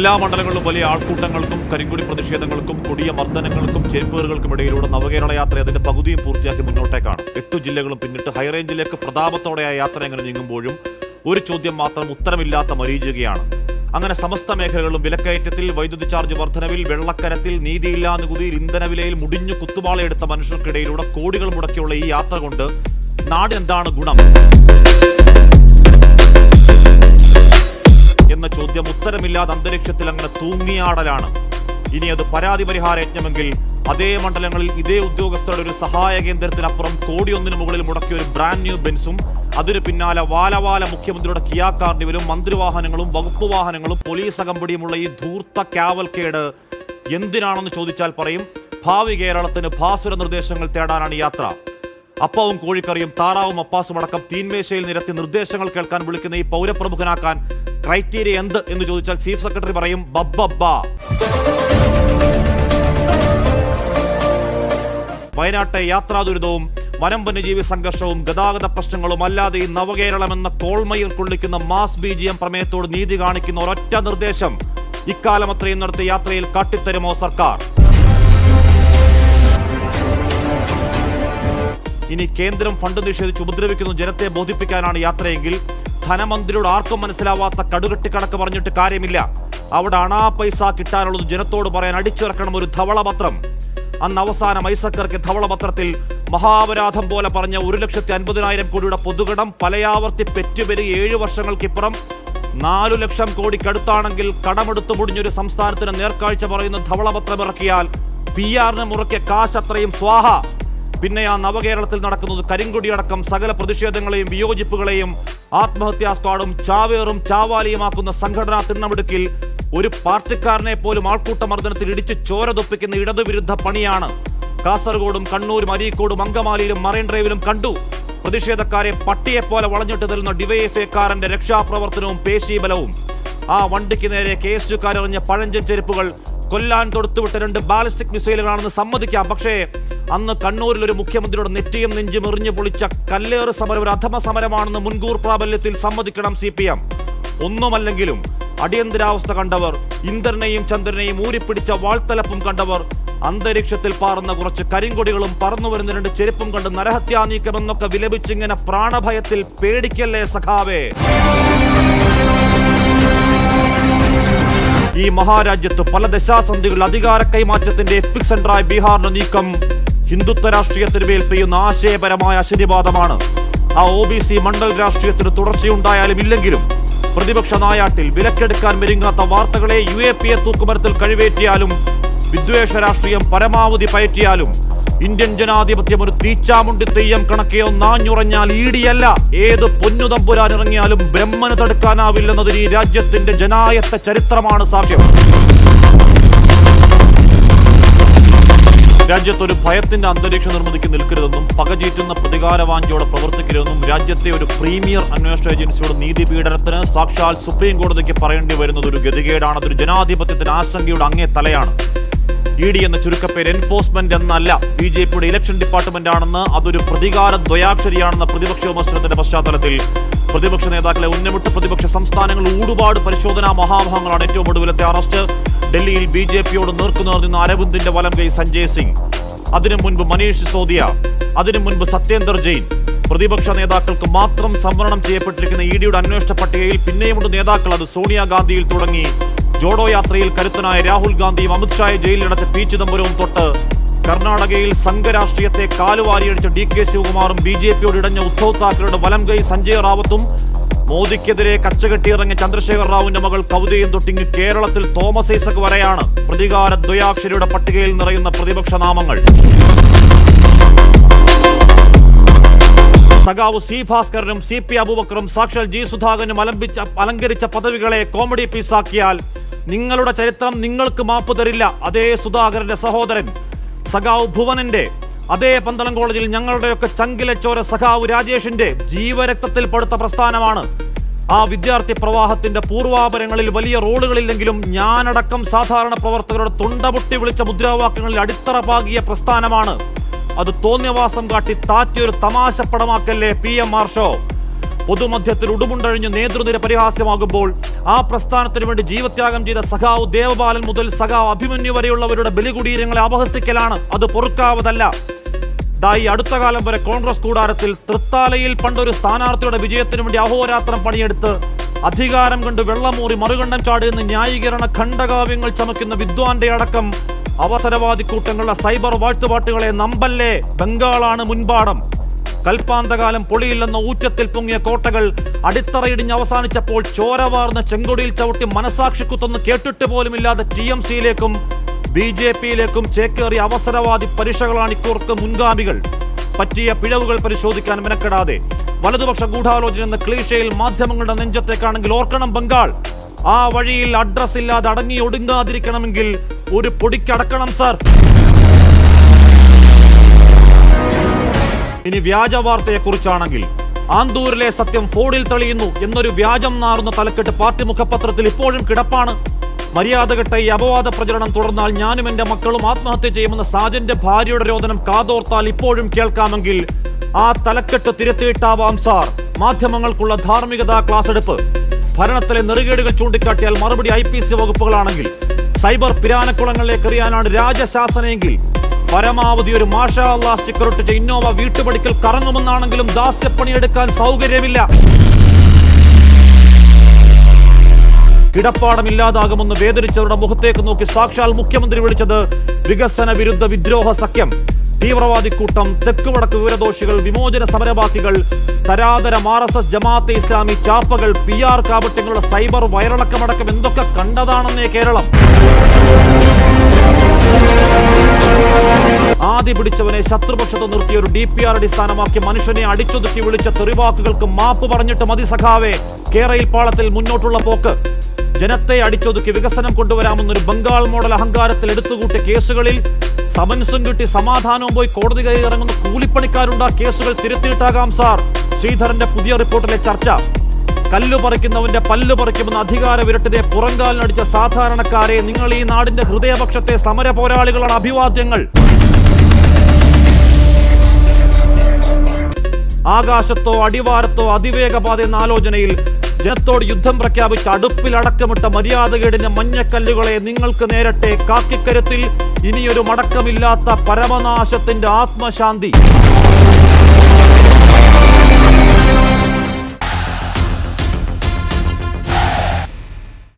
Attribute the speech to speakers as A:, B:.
A: എല്ലാ മണ്ഡലങ്ങളിലും വലിയ ആൾക്കൂട്ടങ്ങൾക്കും കരിങ്കുടി പ്രതിഷേധങ്ങൾക്കും കൊടിയ മർദ്ദനങ്ങൾക്കും ചെരുപ്പേറുകൾക്കും ഇടയിലൂടെ നവകേരള യാത്ര അതിന്റെ പകുതിയും പൂർത്തിയാക്കി മുന്നോട്ടേക്കാണ്. എട്ടു ജില്ലകളും പിന്നിട്ട് ഹൈറേഞ്ചിലേക്ക് പ്രതാപത്തോടെയായ യാത്ര എങ്ങനെ നീങ്ങുമ്പോഴും ഒരു ചോദ്യം മാത്രം ഉത്തരമില്ലാത്ത മരീചുകയാണ് അങ്ങനെ സമസ്ത മേഖലകളിലും വിലക്കയറ്റത്തിൽ വൈദ്യുതി ചാർജ് വർധനവിൽ വെള്ളക്കരത്തിൽ നീതിയില്ലാ നികുതിയിൽ ഇന്ധനവിലയിൽ മുടിഞ്ഞു കുത്തുപാളയെടുത്ത മനുഷ്യർക്കിടയിലൂടെ കോടികൾ മുടക്കിയുള്ള ഈ യാത്ര കൊണ്ട് നാടിനെന്താണ് ഗുണം? ചോദ്യം ഉത്തരമില്ലാതെ അന്തരീക്ഷത്തിൽ അങ്ങനെ തൂങ്ങിയാടലാണ്. ഇനി അത് പരാതി പരിഹാര യജ്ഞമെങ്കിൽ അതേ മണ്ഡലങ്ങളിൽ ഇതേ ഉദ്യോഗസ്ഥരുടെ ഒരു സഹായ കേന്ദ്രത്തിനപ്പുറം കോടിയൊന്നിന് മുകളിൽ മുടക്കിയ ഒരു ബ്രാൻഡ് ന്യൂ ബെൻസും അതിന് പിന്നാലെ വാലവാല മുഖ്യമന്ത്രിയുടെ കിയാ കാർണിവലും മന്ത്രിവാഹനങ്ങളും വകുപ്പ് വാഹനങ്ങളും പോലീസ് അകമ്പടിയുമുള്ള ഈ ധൂർത്ത കാവൽക്കേട് എന്തിനാണെന്ന് ചോദിച്ചാൽ പറയും ഭാവി കേരളത്തിന് ഭാസുര നിർദ്ദേശങ്ങൾ തേടാനാണ് യാത്ര. അപ്പവും കോഴിക്കറിയും താറാവും അപ്പാസും അടക്കം തീന്മേശയിൽ നിരത്തി നിർദ്ദേശങ്ങൾ കേൾക്കാൻ വിളിക്കുന്ന ഈ പൗരപ്രമുഖനാക്കാൻ ക്രൈറ്റീരിയ എന്ത് എന്ന് ചോദിച്ചാൽ ചീഫ് സെക്രട്ടറി പറയും ബബ്ബബ്ബ. വയനാട്ടെ യാത്രാ ദുരിതവും വനം വന്യജീവി സംഘർഷവും ഗതാഗത പ്രശ്നങ്ങളും അല്ലാതെ ഈ നവകേരളം എന്ന കോൾമയിൽ കൊള്ളിക്കുന്ന മാസ് ബി ജി എം പ്രമേയത്തോട് നീതി കാണിക്കുന്ന ഒരൊറ്റ നിർദ്ദേശം ഇക്കാലം അത്രയും നടത്തിയ യാത്രയിൽ കാട്ടിത്തരുമോ സർക്കാർ? ഇനി കേന്ദ്രം ഫണ്ട് നിഷേധിച്ച് ഉപദ്രവിക്കുന്ന ജനത്തെ ബോധിപ്പിക്കാനാണ് യാത്രയെങ്കിൽ ധനമന്ത്രിയോട് ആർക്കും മനസ്സിലാവാത്ത കടുകെട്ടി കണക്ക് പറഞ്ഞിട്ട് കാര്യമില്ല. അവിടെ അണാ പൈസ കിട്ടാനുള്ളത് ജനത്തോട് പറയാൻ അടിച്ചിറക്കണം ഒരു ധവളപത്രം. അന്ന് അവസാനം ഐസക്കർക്ക് ധവളപത്രത്തിൽ മഹാപരാധം പോലെ പറഞ്ഞ ഒരു ലക്ഷത്തി അൻപതിനായിരം കോടിയുടെ പൊതുകടം പലയാവർത്തി പെറ്റുപെരി ഏഴു വർഷങ്ങൾക്കിപ്പുറം നാലു ലക്ഷം കോടിക്കടുത്താണെങ്കിൽ കടമെടുത്തു മുടിഞ്ഞൊരു സംസ്ഥാനത്തിന് നേർക്കാഴ്ച പറയുന്ന ധവളപത്രം ഇറക്കിയാൽ പി ആറിന് മുറക്കിയ കാശ് അത്രയും സ്വാഹ. പിന്നെ ആ നവകേരളത്തിൽ നടക്കുന്നത് കരിങ്കൊടിയടക്കം സകല പ്രതിഷേധങ്ങളെയും വിയോജിപ്പുകളെയും ആത്മഹത്യാ സ്ക്വാഡും ചാവേറും ചാവാലിയുമാക്കുന്ന സംഘടനാ തിണ്ണമെടുക്കിൽ ഒരു പാർട്ടിക്കാരനെ പോലും ആൾക്കൂട്ട മർദ്ദനത്തിൽ ഇടിച്ച് ചോരതൊപ്പിക്കുന്ന ഇടതുവിരുദ്ധ പണിയാണ്. കാസർഗോഡും കണ്ണൂരും അരീക്കോടും അങ്കമാലിയിലും മറൈൻ ഡ്രൈവിലും കണ്ടു. പ്രതിഷേധക്കാരെ പട്ടിയെപ്പോലെ വളഞ്ഞിട്ട് തരുന്ന ഡിവൈഎഫ്ഐക്കാരന്റെ രക്ഷാപ്രവർത്തനവും പേശീബലവും. ആ വണ്ടിക്ക് നേരെ കെ എസ് യുക്കാരെറിഞ്ഞ പഴഞ്ചൻ ചെരുപ്പുകൾ കൊല്ലാൻ തൊടുത്തുവിട്ട രണ്ട് ബാലിസ്റ്റിക് മിസൈലുകളാണെന്ന് സമ്മതിക്കാം. പക്ഷേ അന്ന് കണ്ണൂരിൽ ഒരു മുഖ്യമന്ത്രിയുടെ നെറ്റിയും നെഞ്ചും എറിഞ്ഞു പൊളിച്ച കല്ലേറ് സമരം ഒരു അധമ സമരമാണെന്ന് മുൻകൂർ പ്രാബല്യത്തിൽ സമ്മതിക്കണം സി പി എം ഒന്നുമല്ലെങ്കിലും അടിയന്തരാവസ്ഥ കണ്ടവർ ഇന്ദ്രനെയും ചന്ദ്രനെയും ഊരിപ്പിടിച്ച വാൾത്തലപ്പും കണ്ടവർ അന്തരീക്ഷത്തിൽ പാറുന്ന കുറച്ച് കരിങ്കൊടികളും പറന്നു വരുന്ന രണ്ട് ചെരുപ്പും കണ്ട് നരഹത്യാ നീക്കമെന്നൊക്കെ വിലപിച്ചിങ്ങനെ പ്രാണഭയത്തിൽ പേടിക്കല്ലേ സഖാവേ? ഈ മഹാരാജ്യത്ത് പല ദശാസന്ധികൾ അധികാര കൈമാറ്റത്തിന്റെ എപ്പിക് സെന്ററായ ബീഹാറിന്റെ നീക്കം ഹിന്ദുത്വ രാഷ്ട്രീയത്തിന് മേൽ പെയ്യുന്ന ആശയപരമായ അശനിവാദമാണ്. ആ ഒ ബി സി മണ്ഡൽ രാഷ്ട്രീയത്തിന് തുടർച്ചയുണ്ടായാലും ഇല്ലെങ്കിലും പ്രതിപക്ഷ നായാട്ടിൽ വിലക്കെടുക്കാൻ മെരുങ്ങാത്ത വാർത്തകളെ യു എ പി എ തൂക്കുമരത്തിൽ കഴിവേറ്റിയാലും വിദ്വേഷ രാഷ്ട്രീയം പരമാവധി പയറ്റിയാലും ഇന്ത്യൻ ജനാധിപത്യം ഒരു തീച്ചാമുണ്ടി തെയ്യം കണക്കെയോ നാഞ്ഞുറഞ്ഞാൽ ഈടിയല്ല ഏത് പൊന്നുതമ്പുരാൻ ഇറങ്ങിയാലും ബ്രഹ്മന് തടുക്കാനാവില്ലെന്നതിന് ഈ രാജ്യത്തിന്റെ ജനായത്ത ചരിത്രമാണ് സാക്ഷ്യം. രാജ്യത്ത് ഒരു ഭയത്തിന്റെ അന്തരീക്ഷം നിർമ്മിതിക്ക് നിൽക്കരുതെന്നും പകചീറ്റുന്ന പ്രതികാരവാഞ്ചിയോടെ പ്രവർത്തിക്കരുതെന്നും രാജ്യത്തെ ഒരു പ്രീമിയർ അന്വേഷണ ഏജൻസിയുടെ നീതി പീഡനത്തിന് സാക്ഷാൽ സുപ്രീം കോടതിക്ക് പറയേണ്ടി വരുന്നത് ഒരു ഗതികേടാണ്. അതൊരു ജനാധിപത്യത്തിന് ആശങ്കയുടെ അങ്ങേ തലയാണ്. ഇ ഡി എന്ന ചുരുക്കപ്പേര് എൻഫോഴ്സ്മെന്റ് എന്നല്ല. ബി ജെ പിയുടെ ഇലക്ഷൻ ഡിപ്പാർട്ട്മെന്റ് ആണെന്ന് അതൊരു പ്രതികാര ദ്വയാക്ഷരിയാണെന്ന പ്രതിപക്ഷ വിമർശനത്തിന്റെ പശ്ചാത്തലത്തിൽ പ്രതിപക്ഷ നേതാക്കളെ ഉന്നമിട്ട് പ്രതിപക്ഷ സംസ്ഥാനങ്ങൾ ഊടുപാട് പരിശോധനാ മഹാമുഖങ്ങളാണ് ഏറ്റവും ഒടുവിലത്തെ അറസ്റ്റ്. ഡൽഹിയിൽ ബി ജെ പിയോട് നേർക്കുനേർ നിന്ന അരവിന്ദിന്റെ വലം കൈ സഞ്ജയ് സിംഗ്. അതിനു മുൻപ് മനീഷ് സിസോദിയ അതിനു മുൻപ് സത്യേന്ദർ ജെയിൻ. പ്രതിപക്ഷ നേതാക്കൾക്ക് മാത്രം സംവരണം ചെയ്യപ്പെട്ടിരിക്കുന്ന ഇ ഡിയുടെ അന്വേഷണ പട്ടികയിൽ പിന്നെയുമുണ്ട് നേതാക്കൾ. അത് സോണിയാഗാന്ധിയിൽ തുടങ്ങി. ജോഡോ യാത്രയിൽ കരുത്തനായ രാഹുൽ ഗാന്ധിയും അമിത്ഷായെ ജയിലിലടച്ച പി ചിദംബരവും തൊട്ട് കർണാടകയിൽ സംഘരാഷ്ട്രീയത്തെ കാലുവാരിയടിച്ച ഡി കെ ശിവകുമാറും ബി ജെ പിയോട് ഇടഞ്ഞ ഉദ്ധവ് താക്കറയുടെ വലം കൈ സഞ്ജയ് റാവത്തും മോദിക്കെതിരെ കച്ചകെട്ടിയിറങ്ങിയ ചന്ദ്രശേഖർ റാവുവിന്റെ മകൾ കവിതയും തൊട്ടിങ്ങ് കേരളത്തിൽ തോമസ് ഐസക് വരെയാണ്. പ്രതികാര ദ്വയാക്ഷരിയുടെ പട്ടികയിൽ നിറയുന്ന പ്രതിപക്ഷ നാമങ്ങൾ. സഖാവ് സി ഭാസ്കരനും സി പി അബൂബക്കറും സാക്ഷാൽ ജി സുധാകരനും അലംബിച്ച അലങ്കരിച്ച പദവികളെ കോമഡി പീസാക്കിയാൽ നിങ്ങളുടെ ചരിത്രം നിങ്ങൾക്ക് മാപ്പ് തരില്ല. അതേ സുധാകരന്റെ സഹോദരൻ സഖാവ് ഭുവനന്റെ അതേ പന്തളം കോളേജിൽ ഞങ്ങളുടെയൊക്കെ ചങ്കിലച്ചോര സഖാവ് രാജേഷിന്റെ ജീവരക്തത്തിൽ പടുത്ത പ്രസ്ഥാനമാണ്. ആ വിദ്യാർത്ഥി പ്രവാഹത്തിന്റെ പൂർവാപരങ്ങളിൽ വലിയ റോളുകളില്ലെങ്കിലും ഞാനടക്കം സാധാരണ പ്രവർത്തകരുടെ തൊണ്ടപൊട്ടി വിളിച്ച മുദ്രാവാക്യങ്ങളിൽ അടിത്തറ പാകിയ പ്രസ്ഥാനമാണ്. അത് തോന്നിയവാസം കാട്ടി താറ്റിയൊരു തമാശപ്പടമാക്കല്ലേ പി എം ആർ ഷോ പൊതുമധ്യത്തിൽ ഉടുമുണ്ടഴിഞ്ഞ് നേതൃനിര പരിഹാസ്യമാകുമ്പോൾ ആ പ്രസ്ഥാനത്തിന് വേണ്ടി ജീവത്യാഗം ചെയ്ത സഖാവ് ദേവബാലൻ മുതൽ സഖാവ് അഭിമന്യു വരെയുള്ളവരുടെ ബലികുടീരങ്ങളെ അപഹസിക്കലാണ്. അത് പൊറുക്കാവതല്ല. ഈ അടുത്ത കാലം വരെ കോൺഗ്രസ് കൂടാരത്തിൽ തൃത്താലയിൽ പണ്ടൊരു സ്ഥാനാർത്ഥിയുടെ വിജയത്തിനു വേണ്ടി അഹോരാത്രം പണിയെടുത്ത് അധികാരം കണ്ട് വെള്ളമൂറി മറുകണ്ഠം ചാടിയെന്ന് ന്യായീകരണ ഖണ്ഡകാവ്യങ്ങൾ ചമയ്ക്കുന്ന വിദ്വാന്റെ അടക്കം അവസരവാദി കൂട്ടങ്ങളുടെ സൈബർ വാഴ്ത്തുപാട്ടുകളെ നമ്പല്ലേ? ബംഗാളാണ് മുൻപാടം. കൽപ്പാന്തകാലം പൊളിയില്ലെന്ന ഊറ്റത്തിൽ പൊങ്ങിയ കോട്ടകൾ അടിത്തറയിടിഞ്ഞ് അവസാനിച്ചപ്പോൾ ചോരവാർന്ന ചെങ്കൊടിയിൽ ചവിട്ടി മനസാക്ഷി കുത്തൊന്ന് കേട്ടിട്ട് പോലുമില്ലാതെ ടി എം സിയിലേക്കും ബി ജെ പിയിലേക്കും ചേക്കേറിയ അവസരവാദി പരീക്ഷകളാണ് ഇക്കൂർക്ക് മുൻഗാമികൾ. പറ്റിയ പിഴവുകൾ പരിശോധിക്കാൻ മെനക്കെടാതെ വലതുപക്ഷ ഗൂഢാലോചന എന്ന ക്ലീഷയിൽ മാധ്യമങ്ങളുടെ നെഞ്ചത്തേക്കാണെങ്കിൽ ഓർക്കണം ബംഗാൾ. ആ വഴിയിൽ അഡ്രസ് ഇല്ലാതെ അടങ്ങി ഒടുങ്ങാതിരിക്കണമെങ്കിൽ ഒരു പൊടിക്കടക്കണം സാർ. ഇനി വ്യാജ വാർത്തയെക്കുറിച്ചാണെങ്കിൽ ആന്തൂരിലെ സത്യം ഫോണിൽ തെളിയുന്നു എന്നൊരു വ്യാജം നാറുന്ന തലക്കെട്ട് പാർട്ടി മുഖപത്രത്തിൽ ഇപ്പോഴും കിടപ്പാണ്. മര്യാദകെട്ട ഈ അപവാദ പ്രചരണം തുടർന്നാൽ ഞാനും എന്റെ മക്കളും ആത്മഹത്യ ചെയ്യുമെന്ന സാജന്റെ ഭാര്യയുടെ രോദനം കാതോർത്താൽ ഇപ്പോഴും കേൾക്കാമെങ്കിൽ ആ തലക്കെട്ട് തിരുത്തിയിട്ടാവാം സാർ. മാധ്യമങ്ങൾക്കുള്ള ധാർമ്മികതാ ക്ലാസ് എടുപ്പ് ഭരണത്തിലെ നെറുകേടുകൾ ചൂണ്ടിക്കാട്ടിയാൽ മറുപടി ഐ പി സി വകുപ്പുകളാണെങ്കിൽ. സൈബർ പിരാനക്കുളങ്ങളിലേക്ക് എറിയാനാണ് രാജശാസനയെങ്കിൽ. പരമാവധി ഒരു മാഷാ സ്റ്റിക്കറിട്ട് ഇന്നോവ വീട്ടുപടിക്കൽ കറങ്ങുമെന്നാണെങ്കിലും ദാസ്യപ്പണിയെടുക്കാൻ സൗകര്യമില്ല. കിടപ്പാടമില്ലാതാകുമെന്ന് വേദനിച്ചവരുടെ മുഖത്തേക്ക് നോക്കി സാക്ഷാൽ മുഖ്യമന്ത്രി വിളിച്ചത് വികസന വിരുദ്ധ വിദ്രോഹ സഖ്യം. തീവ്രവാദി കൂട്ടം തെക്ക് വടക്ക് വിവരദോഷികൾ വിമോചന സമരവാസികൾ തരാതര R S S Jamaat Islami ചാപ്പകൾ P R കാപട്യങ്ങളുടെ സൈബർ വയറിളക്കമടക്കം എന്തൊക്കെ കണ്ടതാണെന്നേ കേരളം. ആദ്യ പിടിച്ചവനെ ശത്രുപക്ഷത്ത് നിർത്തിയ ഒരു ഡി പി ആർ അടിസ്ഥാനമാക്കി മനുഷ്യനെ അടിച്ചൊതുക്കി വിളിച്ച തെറിവാക്കുകൾക്ക് മാപ്പ് പറഞ്ഞിട്ട് മതി സഖാവേ. കേരയിൽ പാളത്തിൽ മുന്നോട്ടുള്ള പോക്ക്. ജനത്തെ അടിച്ചൊതുക്കി വികസനം കൊണ്ടുവരാമെന്നൊരു ബംഗാൾ മോഡൽ അഹങ്കാരത്തിൽ എടുത്തുകൂട്ടിയ കേസുകളിൽ സമൻസും കിട്ടി സമാധാനവും പോയി കോടതി കയറി ഇറങ്ങുന്ന കൂലിപ്പണിക്കാരുണ്ടാ കേസുകൾ തിരുത്തിയിട്ടാകാം സാർ. ശ്രീധരന്റെ പുതിയ റിപ്പോർട്ടിലെ ചർച്ച. കല്ലു പറിക്കുന്നവന്റെ പല്ലു പറിക്കുമെന്ന അധികാര വിരട്ടിനെ പുറങ്കാലിനടിച്ച സാധാരണക്കാരെ നിങ്ങൾ ഈ നാടിന്റെ ഹൃദയപക്ഷത്തെ സമര പോരാളികളാണ് അഭിവാദ്യങ്ങൾ. ആകാശത്തോ അടിവാരത്തോ അതിവേഗപാത എന്ന ആലോചനയിൽ ജനത്തോട് യുദ്ധം പ്രഖ്യാപിച്ച് അടുപ്പിലടക്കമിട്ട മര്യാദകേടിന് മഞ്ഞക്കല്ലുകളെ നിങ്ങൾക്ക് നേരട്ടെ കാക്കിക്കരുത്തിൽ ഇനിയൊരു മടക്കമില്ലാത്ത പരമനാശത്തിന്റെ ആത്മശാന്തി.